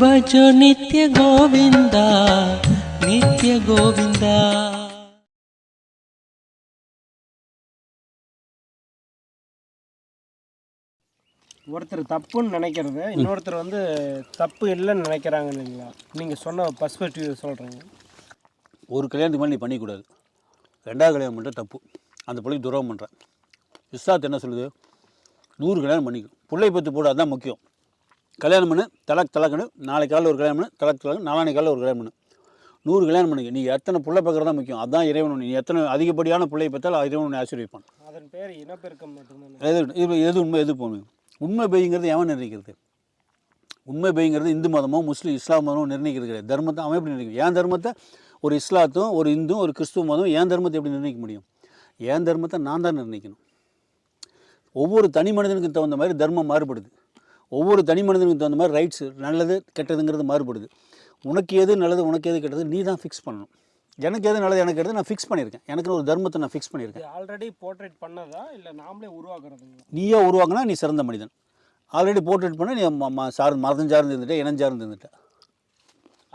भजो नित्य गोविन्दा नित्य गोविन्दा ஒருத்தர் தப்புன்னு நினைக்கிறத இன்னொருத்தர் வந்து தப்பு இல்லைன்னு நினைக்கிறாங்க இல்லைங்களா? நீங்கள் சொன்ன பர்ஸ்பெக்டிவ் சொல்கிறீங்க ஒரு கல்யாணத்துக்கு மேலே நீ பண்ணிக்கூடாது. ரெண்டாவது கல்யாணம் பண்ணுற தப்பு. அந்த பிள்ளைக்கு துரோகம் பண்ணுறேன் விஸ்வாத் என்ன சொல்லுது? நூறு கல்யாணம் பண்ணிக்கும் பிள்ளை பற்றி போட அதுதான் முக்கியம். கல்யாணம் பண்ணு தலக் தலக்கணு நாளைக்கு காலையில் ஒரு கல்யாணம் பண்ணு தலக் தலக்கு நாளானைக்கு காலையில் ஒரு கல்யாணம் பண்ணு. நூறு கல்யாணம் பண்ணிக்க நீ எத்தனை பிள்ளை பார்க்குறது தான் முக்கியம்? அதான் இறைவன் நீ எத்தனை அதிகப்படியான பிள்ளையை பார்த்தாலும் இறைவன் உன்னை ஆசீர்விப்பான் அதன் பேர் இனப்பெருக்கம் எது இது எது உண்மை எது போகணும் உண்மை பெய்யுங்கிறது எவன் நிர்ணயிக்கிறது? உண்மை பெய்யுங்கிறது இந்து மதமோ முஸ்லீம் இஸ்லாம் மதமோ நிர்ணயிக்கிறது கிடையாது. தர்மத்தை அவன் எப்படி நிர்ணயிக்கும் என் தர்மத்தை? ஒரு இஸ்லாத்தும் ஒரு இந்தும் ஒரு கிறிஸ்துவ மதம் என் தர்மத்தை எப்படி நிர்ணயிக்க முடியும்? என் தர்மத்தை நான் தான் நிர்ணயிக்கணும்? ஒவ்வொரு தனி மனிதனுக்கு தகுந்த மாதிரி தர்மம் மாறுபடுது. ஒவ்வொரு தனி மனிதனுக்கு தகுந்த மாதிரி ரைட்ஸ் நல்லது கெட்டதுங்கிறது மாறுபடுது. உனக்கு எது நல்லது உனக்கு எது கெட்டது நீ தான் ஃபிக்ஸ் பண்ணணும். எனக்கு எது நல்லது எனக்கு கெட்டது நான் ஃபிக்ஸ் பண்ணியிருக்கேன். எனக்கு ஒரு தர்மத்தை நான் ஃபிக்ஸ் பண்ணியிருக்கேன். ஆல்ரெடி போர்ட்ரேட் பண்ணதா? இல்லை நாமளே உருவாக்குறதுங்களா? நீயே உருவாக்கினா நீ சிறந்த மனிதன். ஆல்ரெடி போர்ட்ரேட் பண்ண நீ சார்ந்து மதம் சார்ந்து இருந்துட்ட இனம் சார்ந்து இருந்துட்ட.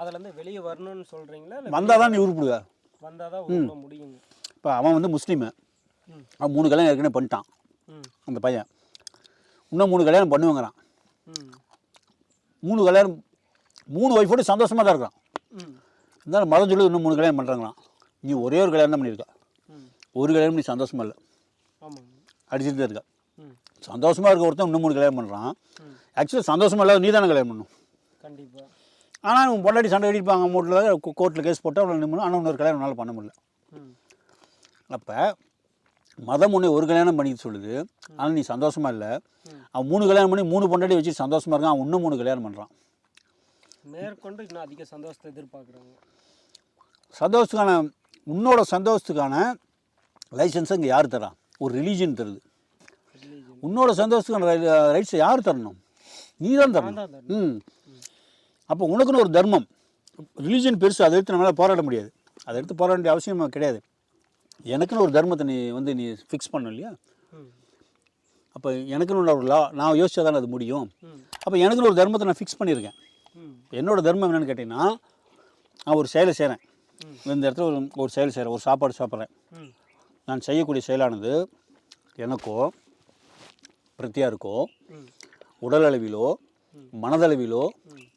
அதுலேருந்து வெளியே வரணும்னு சொல்கிறீங்களா வந்தால் தான் நீ உருப்பிடுவ. வந்தால் தான் உருவ முடியுங்க. இப்போ அவன் வந்து முஸ்லீமு. அவன் மூணு கல்யாணம் ஏற்கனவே பண்ணிட்டான். அந்த பையன். இன்னும் மூணு கல்யாணம் பண்ணுவாங்கிறான். மூணு கல்யாணம் மூணு ஒய்ஃபோடு சந்தோஷமாக தான் இருக்கான். ம். இருந்தாலும் மதம் சொல்லி இன்னும் மூணு கல்யாணம் பண்ணுறாங்களாம் நீ ஒரே ஒரு கல்யாணம் தான் பண்ணியிருக்க. ஒரு கல்யாணம் நீ சந்தோஷமா இல்லை. அடிச்சுட்டு தான் இருக்க. சந்தோஷமாக இருக்க ஒருத்தன் இன்னும் மூணு கல்யாணம் பண்ணுறான் ஆக்சுவலாக சந்தோஷமா இல்லாத நீ தானே கல்யாணம் பண்ணணும் கண்டிப்பாக ஆனால் உன் பொண்டாட்டி சண்டை அடிப்பாங்க மூட்டில் கோர்ட்டில் கேஸ் போட்டு அவளை நிம்மணும் ஆனால் இன்னொரு கல்யாணம் உன்னால் பண்ண முடியல. அப்போ மதம் உன்னை ஒரு கல்யாணம் பண்ணிக்க சொல்லுது. ஆனால் நீ சந்தோஷமா இல்லை. அவன் மூணு கல்யாணம் பண்ணி மூணு பொண்டாட்டி வச்சு சந்தோஷமா இருக்கான். அவன் இன்னும் மூணு கல்யாணம் பண்ணுறான் மேற்கொண்டு இன்னும் அதிக சந்தோஷத்தை எதிர்பார்க்குறாங்க சந்தோஷத்துக்கான உன்னோட சந்தோஷத்துக்கான லைசன்ஸை இங்கே யார் தரா ஒரு ரிலீஜன் தருது. உன்னோட சந்தோஷத்துக்கான ரைட்ஸை யார் தரணும்? நீ தான் தரணும். ம். அப்போ உனக்குன்னு ஒரு தர்மம். ரிலீஜன் பெருசு அதை எடுத்து நம்மளால் போராட முடியாது. அதை எடுத்து போராட வேண்டிய அவசியம் கிடையாது. எனக்குன்னு ஒரு தர்மத்தை நீ வந்து நீ ஃபிக்ஸ் பண்ண இல்லையா? அப்போ எனக்குன்னு ஒரு லா நான் யோசிச்சா தானே அது முடியும். அப்போ எனக்குன்னு ஒரு தர்மத்தை நான் ஃபிக்ஸ் பண்ணியிருக்கேன். என்னோடய என்னோட தர்மம் என்னென்னு கேட்டிங்கன்னா நான் ஒரு செயலை செய்கிறேன் இந்த இடத்துல ஒரு ஒரு செயல் செய்கிறேன் ஒரு சாப்பாடு சாப்பிட்றேன். நான் செய்யக்கூடிய செயலானது எனக்கோ பிரத்தியாருக்கோ இருக்கோ உடலளவிலோ மனதளவிலோ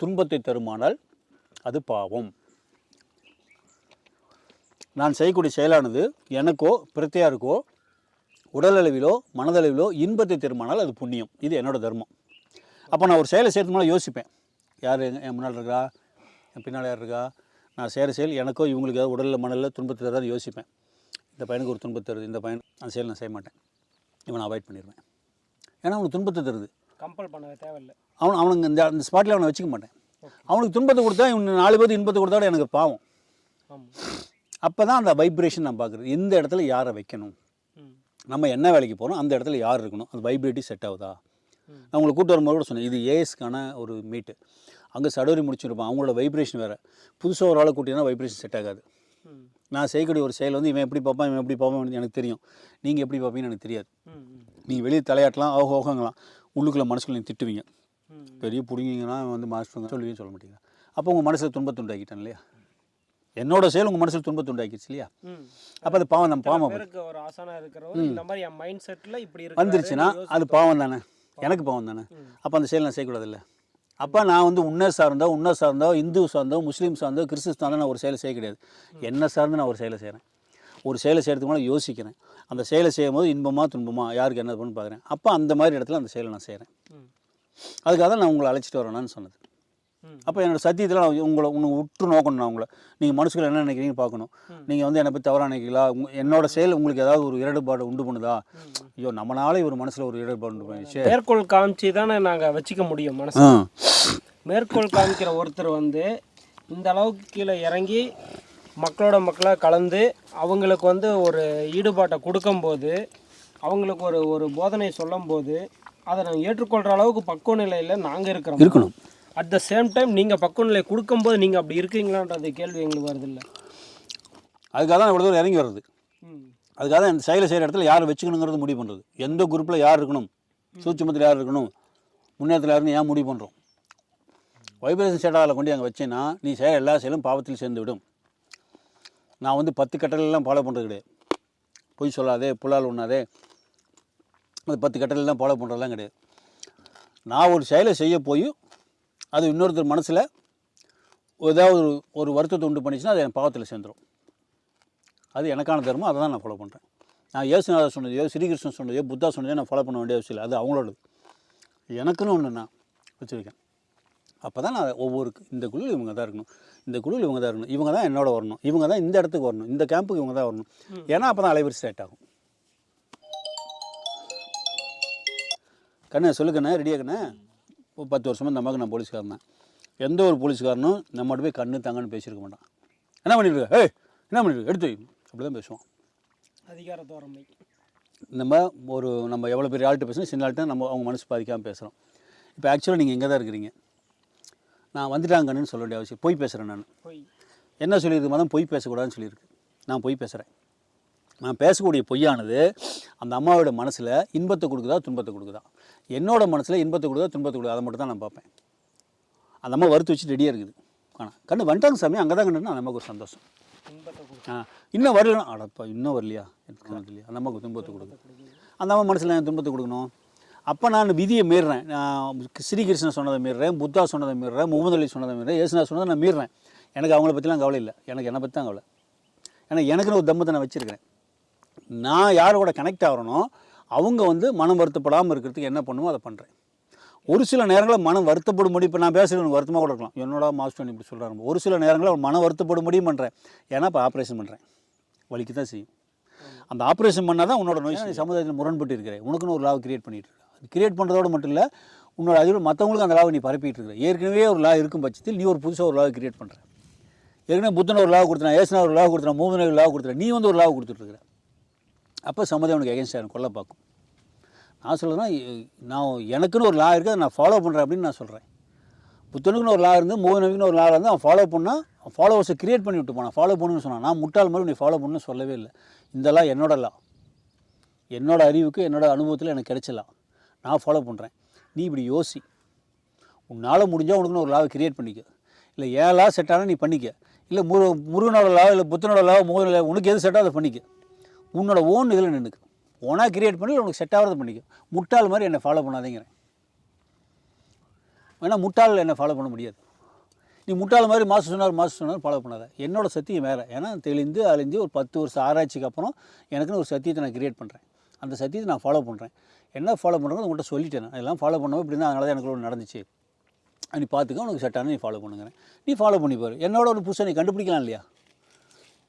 துன்பத்தை தருமானால் அது பாவம். நான் செய்யக்கூடிய செயலானது எனக்கோ பிரத்தியாருக்கோ உடல் அளவிலோ மனதளவிலோ இன்பத்தை தருமானால் அது புண்ணியம். இது என்னோட தர்மம். அப்போ நான் ஒரு செயலை செய்யறதுக்கு முன்னாடி யோசிப்பேன். யார் என் முன்னால் இருக்கா? என் பின்னால் யார் இருக்கா? நான் செய்கிற செயல் எனக்கோ இவங்களுக்கு ஏதாவது உடலில் மனதில் துன்பத்தை தராது யோசிப்பேன். இந்த பையனுக்கு ஒரு துன்பத்தை தருது இந்த பையன் அந்த செயல் நான் செய்ய மாட்டேன். இவனை அவாய்ட் பண்ணிடுவேன் ஏன்னா அவனுக்கு துன்பத்தை தருது. கம்பல் பண்ண தேவையில்லை. அவன் அவனுக்கு இந்த அந்த ஸ்பாட்டில் அவனை வச்சுக்க மாட்டேன். அவனுக்கு துன்பத்தை கொடுத்தா இவன் நாலு பேருக்கு இன்பத்தை கொடுத்தா எனக்கு பாவம். அப்போ தான் அந்த வைப்ரேஷன் நான் பார்க்குறது. எந்த இடத்துல யாரை வைக்கணும்? நம்ம என்ன வேலைக்கு போகிறோம் அந்த இடத்துல யார் இருக்கணும்? அந்த வைப்ரேட்டி செட் ஆகுதா. நான் உங்களை கூட்டு வரும்போது கூட சொன்னேன் இது ஏஎஸ்க்கான ஒரு மீட்டு அங்கே சடோரி முடிச்சிருப்பான் அவங்களோட வைப்ரேஷன் வேறு. புதுசாக ஒரு ஆளை கூட்டினா வைப்ரேஷன் செட் ஆகாது. நான் செய்யக்கூடிய ஒரு செயல் வந்து இவன் எப்படி பார்ப்பான் இவன் எப்படி பார்ப்பான் எனக்கு தெரியும். நீங்கள் எப்படி பார்ப்பீங்கன்னு எனக்கு தெரியாது. நீங்கள் வெளியே தலையாட்டலாம் ஓஹோ ஓஹோங்கலாம் உள்ளுக்குள்ளே மனசுக்குள்ள நீங்கள் திட்டுவீங்க. பெரிய பிடிங்கிங்கன்னா வந்து மாஸ்டருங்க சொல்லுவீங்க சொல்ல மாட்டீங்க. அப்போ உங்கள் மனசில் துன்பத்தை உண்டாக்கிட்டேன் இல்லையா? என்னோட செயல் உங்கள் மனசில் துன்பத்தை உண்டாக்கிடுச்சு இல்லையா? அப்போ அது பாவம் நம்ம பாவம் ஒரு ஆசானா இருக்கிறவர் இந்த மாதிரி என் மைண்ட் செட்டில் இப்படி வந்துருச்சுன்னா அது பாவம் தானே? எனக்கு பாவம் தானே? அப்போ அந்த செயல் நான் செய்யக்கூடாதுல்ல. அப்போ நான் வந்து உன்னை சார்ந்தோ உன்னை சார்ந்தோ இந்து சார்ந்தோ முஸ்லீம் சார்ந்தோ கிறிஸ்து சார்ந்தோ நான் ஒரு செயலை செய்ய கிடையாது. என்ன சார்ந்து நான் ஒரு செயலை செய்கிறேன் ஒரு செயலை செய்கிறதுக்கு முன்னாடி யோசிக்கிறேன். அந்த செயலை செய்யும் போது இன்பமா துன்பமா யாருக்கு என்ன பண்ணு பார்க்குறேன் அப்போ அந்த மாதிரி இடத்துல அந்த செயலை நான் செய்கிறேன் அதுக்காக தான் நான் உங்களை அழைச்சிட்டு வரேன்னு சொன்னது. அப்போ என்னோட சத்தியத்தில் நான் உங்களை உங்களை உற்று நோக்கணும் நான் உங்களை. நீங்கள் மனசுக்குள்ள என்ன நினைக்கிறீங்கன்னு பார்க்கணும். நீங்கள் வந்து என்னை பற்றி தவறாக நினைக்கிறீங்களா? என்னோட செயல் உங்களுக்கு ஏதாவது ஒரு இடர்பாடு உண்டு பண்ணுதா? ஐயோ நம்மளால இவர் மனசில் ஒரு இடர்பாடு உண்டு பண்ணிச்சு. மேற்கோள் காமிச்சு தானே நாங்கள் வச்சுக்க முடியும் மனசு. மேற்கோள் காமிக்கிற ஒருத்தர் வந்து இந்த அளவுக்கு கீழே இறங்கி மக்களோட மக்களாக கலந்து அவங்களுக்கு வந்து ஒரு ஈடுபாட்டை கொடுக்கும்போது அவங்களுக்கு ஒரு ஒரு போதனை சொல்லும்போது அதை நாங்கள் ஏற்றுக்கொள்கிற அளவுக்கு பக்குவ நிலையில் நாங்கள் இருக்கிறோம். இருக்கணும். அட் த சேம் டைம் நீங்கள் பக்குவ நிலை கொடுக்கும்போது நீங்கள் அப்படி இருக்கீங்களான்றது கேள்வி எங்களுக்கு வருது இல்லை. அதுக்காக தான் இவ்வளோ தூரம் இறங்கி வர்றது. ம். அதுக்காக தான் இந்த செயலை செய்கிற இடத்துல யாரை வச்சுக்கணுங்கிறது முடிவு பண்ணுறது எந்த குரூப்பில் யார் இருக்கணும்? சூட்சுமத்தில் யார் இருக்கணும்? முன்னேற்றத்தில் யாருன்னு ஏன் முடிவு பண்ணுறோம் வைப்ரேஷன் சேடாவில் கொண்டு அங்கே வச்சேன்னா நீ செய்ய எல்லா செயலும் பாவத்தில் சேர்ந்து விடும். நான் வந்து பத்து கட்டளைலாம் ஃபாலோ பண்ணுறது கிடையாது. பொய் சொல்லாதே புலால் உண்ணாதே அது பத்து கட்டளைலாம் ஃபாலோ பண்ணுறதுலாம் கிடையாது. நான் ஒரு செயலை செய்ய போய் அது இன்னொருத்தர் மனசில் ஏதாவது ஒரு ஒரு வருத்தத்தை உண்டு பண்ணிச்சுன்னா அது என் பாவத்தில் சேர்ந்துடும் அது எனக்கான தர்மம் அதை தான் நான் ஃபாலோ பண்ணுறேன் நான் இயேசுநாதர் சொன்னதையோ ஸ்ரீகிருஷ்ணன் சொன்னதையோ புத்தா சொன்னதையோ நான் ஃபாலோ பண்ண வேண்டிய அவசியம் இல்லை. அது அவங்களோடது. எனக்குன்னு ஒன்று நான் வச்சுருக்கேன். அப்போ தான் நான் ஒவ்வொரு இந்த குழுவில் இவங்க தான் இருக்கணும். இந்த குழுவில் இவங்க தான் இருக்கணும். இவங்க தான் என்னோட வரணும். இவங்க தான் இந்த இடத்துக்கு வரணும். இந்த கேம்புக்கு இவங்க தான் வரணும். ஏன்னா அப்போ தான் அலைவரி ஸ்டார்ட் ஆகும். கண்ணே சொல்லு கண்ணே ரெடியா கண்ணே இப்போ பத்து வருஷமாக இந்த அம்மாவுக்கு நான் போலீஸ்காரன் தான். எந்த ஒரு போலீஸ்காரனும் நம்மகிட்ட போய் கண்ணு தங்கன்னு பேசியிருக்க மாட்டான். என்ன பண்ணிட்டு இருக்க? ஏய் என்ன பண்ணிட்டு? எடுத்து அப்படி தான் பேசுவான். அதிகார தோரமை நம்ம ஒரு நம்ம எவ்வளோ பெரிய ஆள்கிட்ட பேசணும் சின்ன ஆள்கிட்ட நம்ம அவங்க மனசு பாதிக்காமல் பேசுகிறோம் இப்போ ஆக்சுவலாக நீங்கள் எங்கே தான் இருக்கிறீங்க? நான் வந்துட்டாங்கன்னு சொல்ல வேண்டிய அவசியம். பொய் பேசுகிறேன் நான். போய். என்ன சொல்லியிருக்கு மதம் பொய் பேசக்கூடாதுன்னு சொல்லியிருக்கு. நான் பொய் பேசுகிறேன் நான் பேசக்கூடிய பொய்யானது அந்த அம்மாவோட மனசில் இன்பத்தை கொடுக்குதா துன்பத்தை கொடுக்குதா? என்னோட மனசில் இன்பத்தை கொடுக்குதா துன்பத்தை கொடுக்குதா அதை மட்டும் தான் நான் பார்ப்பேன். அந்த அம்மா வறுத்து வச்சு ரெடியாக இருக்குது. ஆனால் கண்ணு வந்துட்டாங்க சாமி அங்கே தான் கண்டுனா அந்த அம்மாவுக்கு ஒரு சந்தோஷம். ஆ இன்னும் வரலாம் அடப்பா இன்னும் வரலையா? எனக்கு இல்லையா அந்த அம்மாவுக்கு துன்பத்தை கொடுக்கும் அந்த அம்மா மனசில் நான் துன்பத்தை கொடுக்கணும். அப்போ நான் விதியை மீறுறேன் நான் ஸ்ரீகிருஷ்ணன் சொன்னதை மீறுறேன் புத்தா சொன்னதை மீறுறேன் முகமது அலி சொன்னதை மீறுறேன் ஏசுனா சொன்னதை நான் மீறுறேன் எனக்கு அவங்கள பற்றிலாம் கவலை இல்லை. எனக்கு என்னை பற்றி தான் கவலை ஏன்னா எனக்குன்னு ஒரு தம்மத்தை நான் வச்சுருக்கிறேன். நான் யார் கூட கனெக்ட் ஆகிறனோ அவங்க வந்து மனம் வருத்தப்படாமல் இருக்கிறதுக்கு என்ன பண்ணுமோ அதை பண்ணுறேன் ஒரு சில நேரங்களில் மனம் வருத்தப்படும்படி இப்போ நான் பேசுகிறது எனக்கு வருத்தமாக கூட இருக்கலாம். என்னோட மாஸ்டர் இப்படி சொல்கிறாங்க ஒரு சில நேரங்களில் அவன் மனம் வருத்தப்படும்படியும் பண்ணுறேன் ஏன்னா இப்போ ஆப்ரேஷன் பண்ணுறேன் வலிக்கு தான் செய்யும். அந்த ஆப்ரேஷன் பண்ணால் தான் உன்னோட நோய் நீ சமுதாயத்தில் முரண்பட்டு இருக்கிறேன். உனக்குன்னு ஒரு லாவை கிரியேட் பண்ணிட்டு இருக்கேன் அது கிரியேட் பண்ணுறதோட மட்டும் இல்லை உன்னோட அதில் மற்றவங்களுக்கு அந்த லாவை நீ பரப்பிட்டு இருக்கிற ஏற்கனவே ஒரு லா இருக்கும் பட்சத்தில் நீ ஒரு புதுசாக ஒரு லாவை கிரியேட் பண்ணுற ஏற்கனவே புத்தனை ஒரு லாவை கொடுத்துனா ஏசுனா ஒரு லாவை கொடுத்துனா மூணு ஒரு லாவை கொடுத்துற நீ வந்து ஒரு லாவை கொடுத்துட்ருக்குற அப்போ சமுதாயம் உனக்கு எகென்ஸ்டாக கொல்ல பார்க்கும். நான் சொல்கிறேன்னா நான் எனக்குன்னு ஒரு லா இருக்குது அதை நான் ஃபாலோ பண்ணுறேன் அப்படின்னு நான் சொல்கிறேன் புத்தனுக்குன்னு ஒரு லா இருந்து மூவனுக்குன்னு ஒரு லா இருந்து அவன் ஃபாலோ பண்ணால் ஃபாலோவர்ஸை கிரியேட் பண்ணி விட்டு போனான். ஃபாலோ பண்ணுன்னு சொன்னான். நான் முட்டாள் மாதிரி நீ ஃபாலோ பண்ணணும்னு சொல்லவே இல்லை. இந்த லா என்னோட லா என்னோடய அறிவுக்கு என்னோடய அனுபவத்தில் எனக்கு கிடைச்சலாம் நான் ஃபாலோ பண்ணுறேன் நீ இப்படி யோசி. உன்னால் முடிஞ்சால் உனக்குன்னு ஒரு லாவை கிரியேட் பண்ணிக்க. இல்லை ஏன் லா செட் ஆனால் நீ பண்ணிக்க. இல்லை முரு முருகனோட லா இல்லை புத்தனோட லா முருகனோட லாவோ உனக்கு எது செட் அதை பண்ணிக்க. உன்னோட ஓன் இதில் நின்றுக்கு ஓனாக கிரியேட் பண்ணி உனக்கு செட் ஆகிறது பண்ணிக்கும். முட்டாள் மாதிரி என்னை ஃபாலோ பண்ணாதீங்கிறேன். ஏன்னா முட்டாள் என்னை ஃபாலோ பண்ண முடியாது. நீ முட்டாள் மாதிரி மாதம் சொன்னார் மாதம் சொன்னார் ஃபாலோ பண்ணாத. என்னோட சத்தியம் வேறு. ஏன்னா தெளிந்து அழிஞ்சு ஒரு பத்து வருஷம் ஆராய்ச்சிக்கு அப்புறம் எனக்குன்னு ஒரு சத்தியத்தை நான் கிரியேட் பண்ணுறேன் அந்த சத்தியத்தை நான் ஃபாலோ பண்ணுறேன் என்ன ஃபாலோ பண்ணுறேன்னு உங்கள்கிட்ட சொல்லிட்டேன் நான். அதெல்லாம் ஃபாலோ பண்ணவும் இப்படி தான் அதனால தான் எனக்கு ஒன்று நடந்துச்சு. நீ பார்த்துக்க உனக்கு செட்டான நீ ஃபாலோ பண்ணுங்கிறேன். நீ ஃபாலோ பண்ணி பாரு. என்னோட ஒரு புதுசை நீ கண்டுபிடிக்கலாம் இல்லையா?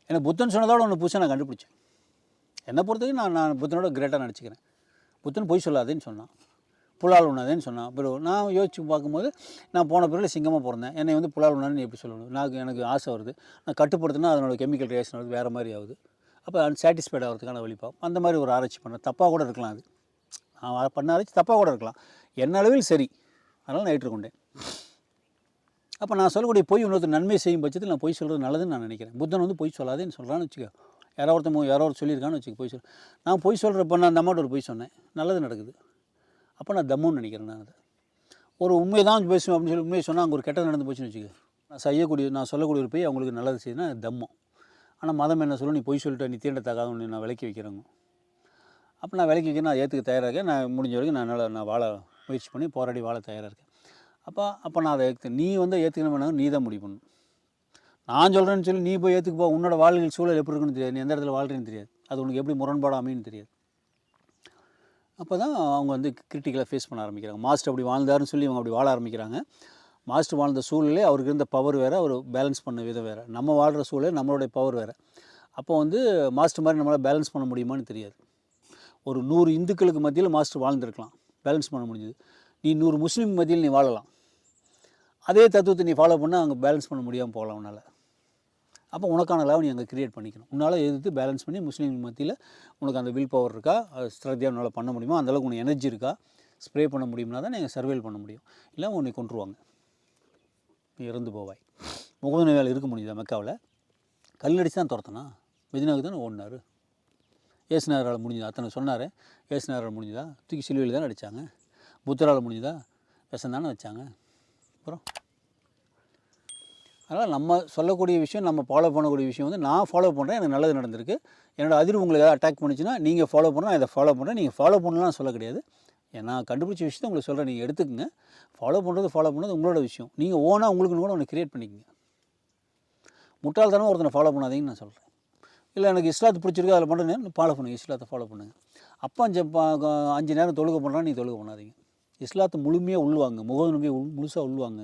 ஏன்னா புத்தன் சொன்னதோட ஒன்று புதுசாக நான் கண்டுபிடிச்சேன். என்னை பொறுத்தவரைக்கும் நான் நான் புத்தனோட கிரேட்டாக நினச்சிக்கிறேன் புத்தன் பொய் சொல்லாதேன்னு சொன்னான். புலால் உண்ணாதேன்னு சொன்னான். பிறகு நான் யோசிச்சு பார்க்கும்போது நான் போன பிறகு சிங்கமாக பிறந்தேன். என்னை வந்து புலால் உண்ணான்னு எப்படி சொல்லணும்? நான் எனக்கு ஆசை வருது. நான் கட்டுப்படுத்தினா அதனோட கெமிக்கல் ரியாக்ஷன் வருது வேறு மாதிரி ஆகுது. அப்போ அன்சாட்டிஸ்ஃபைட் ஆகிறதுக்கான வழிப்பாகும் அந்த மாதிரி ஒரு ஆராய்ச்சி பண்ணேன். தப்பாக கூட இருக்கலாம் அது. நான் பண்ண ஆராய்ச்சி தப்பாக கூட இருக்கலாம். என்ன அளவில் சரி. அதனால் நான் ஏற்றுக்கொண்டேன். அப்போ நான் சொல்லக்கூடிய பொய் இன்னொருத்தர் நன்மை செய்யும் பட்சத்தில் நான் பொய் சொல்கிறது நல்லதுன்னு நான் நினைக்கிறேன். புத்தன் வந்து பொய் சொல்லாதேன்னு சொல்கிறான்னு வச்சுக்கோ. யாரோ ஒருத்தன் யாரோ ஒரு சொல்லியிருக்கான்னு வச்சுக்க பொய் சொல். நான் பொய் சொல்கிறப்ப நான் அந்த அம்மாட்ட ஒரு பொய் சொன்னேன். நல்லது நடக்குது. அப்போ நான் தம்முன்னு நினைக்கிறேன் நான் அதை. ஒரு உண்மையை தான் பேசுவேன் அப்படின்னு சொல்லி உண்மையை சொன்னால் அங்கே ஒரு கெட்டது நடந்து போச்சுன்னு வச்சுக்க. நான் செய்யக்கூடிய நான் சொல்லக்கூடிய ஒரு பொய் அவங்களுக்கு நல்லது செய்யுதுன்னா தம்மம் ஆனால் மதம் என்ன சொல்லும்? நீ பொய் சொல்லிட்டு நீ தீண்டத்தக்காத ஒன்று நான் விலக்கி வைக்கிறேங்க. அப்போ நான் விலக்கி வைக்க நான் ஏற்றுக்க தயாராக இருக்கேன். நான் முடிஞ்ச வரைக்கும் நான் நல்லா நான் வாழ முயற்சி பண்ணி போராடி வாழ தயாராக இருக்கேன். அப்போ அப்போ நான் அதை ஏற்று நீ வந்து ஏற்றுக்கணும் நீ தான் முடிவு பண்ணணும். நான் சொல்கிறேன்னு சொல்லி நீ போய் ஏற்றுக்கு போ. உன்னோட வாழ்க்கை சூழல் எப்படி இருக்குன்னு தெரியாது. நீ எந்த இடத்துல வாழ்கிறேன்னு தெரியாது. அது உனக்கு எப்படி முரண்பாடு அமைன்னு தெரியாது. அப்போ தான் அவங்க வந்து கிரிட்டிக்கலாக ஃபேஸ் பண்ண ஆரம்பிக்கிறாங்க. மாஸ்டர் அப்படி வாழ்ந்தாருன்னு சொல்லி அவங்க அப்படி வாழ ஆரம்பிக்கிறாங்க. மாஸ்டர் வாழ்ந்த சூழலே அவருக்கு இருந்த பவர் வேறு அவர் பேலன்ஸ் பண்ண விதம் வேறு. நம்ம வாழ்கிற சூழ்நிலை நம்மளுடைய பவர் வேறு. அப்போ வந்து மாஸ்டர் மாதிரி நம்மளால் பேலன்ஸ் பண்ண முடியுமான்னு தெரியாது. ஒரு நூறு இந்துக்களுக்கு மத்தியில் மாஸ்டர் வாழ்ந்துருக்கலாம். பேலன்ஸ் பண்ண முடிஞ்சது. நீ நூறு முஸ்லீம் மத்தியில் நீ வாழலாம். அதே தத்துவத்தை நீ ஃபாலோ பண்ணால் அங்கே பேலன்ஸ் பண்ண முடியாமல் போகலாம் உன்னால். அப்போ உனக்கான லெவல் நீ அங்கே கிரியேட் பண்ணிக்கணும். உன்னால் எதிர்த்து பேலன்ஸ் பண்ணி முஸ்லீம் மத்தியில் உனக்கு அந்த வில் பவர் இருக்கா? அது ஸ்ட்ரத்தியாக உன்னால் பண்ண முடியுமா? அந்தளவுக்கு உனக்கு எனர்ஜி இருக்கா? ஸ்ப்ரே பண்ண முடியும்னா தான் நீங்கள் சர்வேல் பண்ண முடியும். இல்லை உன்னை கொண்டுருவாங்க நீ இறந்து போவாய். முகமது நபியால் இருக்க முடியுதா மெக்காவில்? கல்லடிச்சு தான் துரத்தனா? மெதினாவுக்கு தானே ஓடினார்? ஏசுனாரால் முடிஞ்சுதா? அத்தனை சொன்னார். ஏசுனாரால் முடிஞ்சுதா? தூக்கி சிலுவையில் தானே அடித்தாங்க புத்தரால் முடிஞ்சுதா? விஷம் தானே வச்சாங்க? அப்புறம்? அதனால் நம்ம சொல்லக்கூடிய விஷயம் நம்ம ஃபாலோ பண்ணக்கூடிய விஷயம் வந்து நான் ஃபாலோ பண்ணுறேன் எனக்கு நல்லது நடந்திருக்கு. என்னோடய அதிர்வு உங்களுக்கு ஏதாவது அட்டாக் பண்ணுச்சுன்னா நீங்கள் ஃபாலோ பண்ணுறேன் நான் இதை ஃபாலோ பண்ணுறேன் நீங்கள் ஃபாலோ பண்ணலாம் சொல்ல கிடையாது. ஏன்னா நான் கண்டுபிடிச்ச விஷயத்தை உங்களுக்கு சொல்கிறேன் நீங்கள் எடுத்துக்கங்க. ஃபாலோ பண்ணுறது ஃபாலோ பண்ணுறது உங்களோட விஷயம். நீங்கள் ஓனாக உங்களுக்குன்னு கூட ஒன்று கிரியேட் பண்ணிக்கங்க. முட்டாள்தனம் ஒருத்தனை ஃபாலோ பண்ணாதீங்கன்னு நான் சொல்கிறேன் இல்லை எனக்கு இஸ்லாத்து பிடிச்சிருக்கு அதில் பண்ணுறேன் ஃபாலோ பண்ணுங்கள் இஸ்லாத்தை ஃபாலோ பண்ணுங்கள் அப்போ அஞ்சு அஞ்சு நேரம் தொழுக பண்ணுறான் நீங்கள் தொழுக பண்ணாதீங்க. இஸ்லாத்தை முழுமையாக உள்வாங்க முகநம்பியை உள் முழுசாக உள்வாங்க.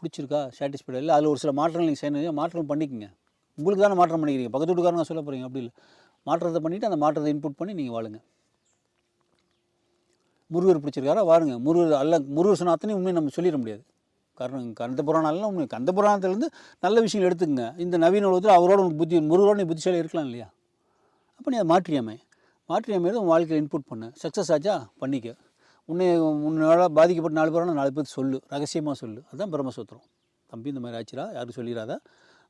பிடிச்சிருக்கா சாட்டிஸ்ஃபைடாக இல்லை அதில் ஒரு சில மாற்றங்கள் நீங்கள் செய்யணும். மாற்றம் பண்ணிக்கங்க. உங்களுக்கு தானே மாற்றம் பண்ணிக்கிறீங்க. பக்கத்து வீட்டுக்காரங்க சொல்ல போகிறீங்க அப்படி இல்லை. மாற்றத்தை பண்ணிவிட்டு அந்த மாற்றத்தை இன்புட் பண்ணி நீங்கள் வாழுங்க. முருகர் பிடிச்சிருக்காரா? வாருங்க. முருகர் அல்ல முருகர் சொன்ன அத்தனையும் உண்மையை நம்ம சொல்லிட முடியாது. காரணம் கந்த புராணம்லாம் உண்மை கந்த புராணத்துலேருந்து நல்ல விஷயங்கள் எடுத்துக்கங்க. இந்த நவீன உலகத்தில் அவரோட உனக்கு புத்தி முருகரோட நீ புத்திசாலி இருக்கலாம் இல்லையா? அப்போ நீ அதை மாற்றியாமே. மாற்றியாமை உன் வாழ்க்கையில் இன்புட் பண்ணு. சக்ஸஸ் ஆச்சா? பண்ணிக்க. உன்னை உன்னால் பாதிக்கப்பட்ட நாலு பேரான நாலு பேருக்கு சொல்லு. ரகசியமாக சொல்லு. அதுதான் பிரம்மசூத்திரம். தம்பி இந்த மாதிரி ஆச்சுரா யாரும் சொல்லிடாத.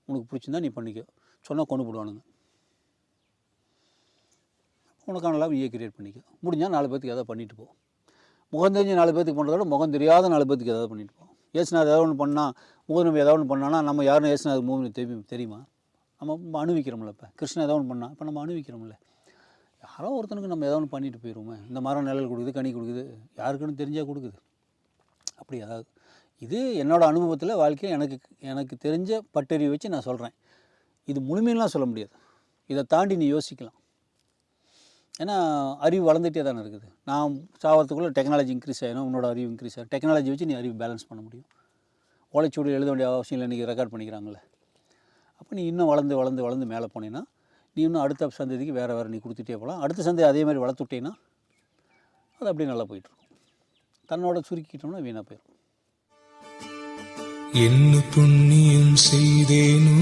உனக்கு பிடிச்சிருந்தா நீ பண்ணிக்க. சொன்னால் கொண்டு போடுவானுங்க. உனக்கான லாபம் நீயே கிரியேட் பண்ணிக்க. முடிஞ்சால் நாலு பேர்த்துக்கு எதாவது பண்ணிட்டு போ. முகம் தெரிஞ்ச நாலு பேர்த்துக்கு பண்ணுறத விட முகம் தெரியாத நாலு பேர்த்துக்கு ஏதாவது பண்ணிட்டு போ. ஏசுனா ஏதாவது ஒன்று பண்ணால் முகம் நம்ம ஏதாவது ஒன்று பண்ணானா நம்ம யாரும் ஏசுனார் மூவி தெரியும் தெரியுமா? நம்ம அணுவிக்கிறோம்ல இப்போ. கிருஷ்ணன் ஏதாவது ஒன்று பண்ணால் இப்போ நம்ம அனுபவிக்கிறோம்ல யாரோ ஒருத்தனுக்கு நம்ம ஏதாவது ஒன்று பண்ணிட்டு போயிடுவோமே இந்த மரம் நிழல் கொடுக்குது கனி கொடுக்குது யாருக்குன்னு தெரிஞ்சால் கொடுக்குது. அப்படி அதாவது இது என்னோடய அனுபவத்தில் வாழ்க்கையில் எனக்கு எனக்கு தெரிஞ்ச பட்டறிவை வச்சு நான் சொல்கிறேன் இது முழுமையெல்லாம் சொல்ல முடியாது. இதை தாண்டி நீ யோசிக்கலாம். ஏன்னா அறிவு வளர்ந்துகிட்டே தானே இருக்குது. நான் சாவறதுக்குள்ளே டெக்னாலஜி இன்க்ரீஸ் ஆகணும் உன்னோட அறிவு இன்க்ரீஸ் ஆகும் டெக்னாலஜி வச்சு நீ அறிவு பேலன்ஸ் பண்ண முடியும். ஓலைச்சூடு எழுத வேண்டிய அவசியம் இல்லை இன்றைக்கி ரெக்கார்ட் பண்ணிக்கிறாங்களே அப்போ நீ இன்னும் வளர்ந்து வளர்ந்து வளர்ந்து மேலே போனீங்கன்னா நீ இன்னும் அடுத்த சந்ததிக்கு வேறு வேறு நீ கொடுத்துட்டே போகலாம் அடுத்த சந்தை அதே மாதிரி வளர்த்துட்டேன்னா அது அப்படியே நல்லா போயிட்டுருக்கும் தன்னோட சுருக்கிட்டோம்னா வீணாக போயிடும் என்ன புண்ணியம் செய்தேனோ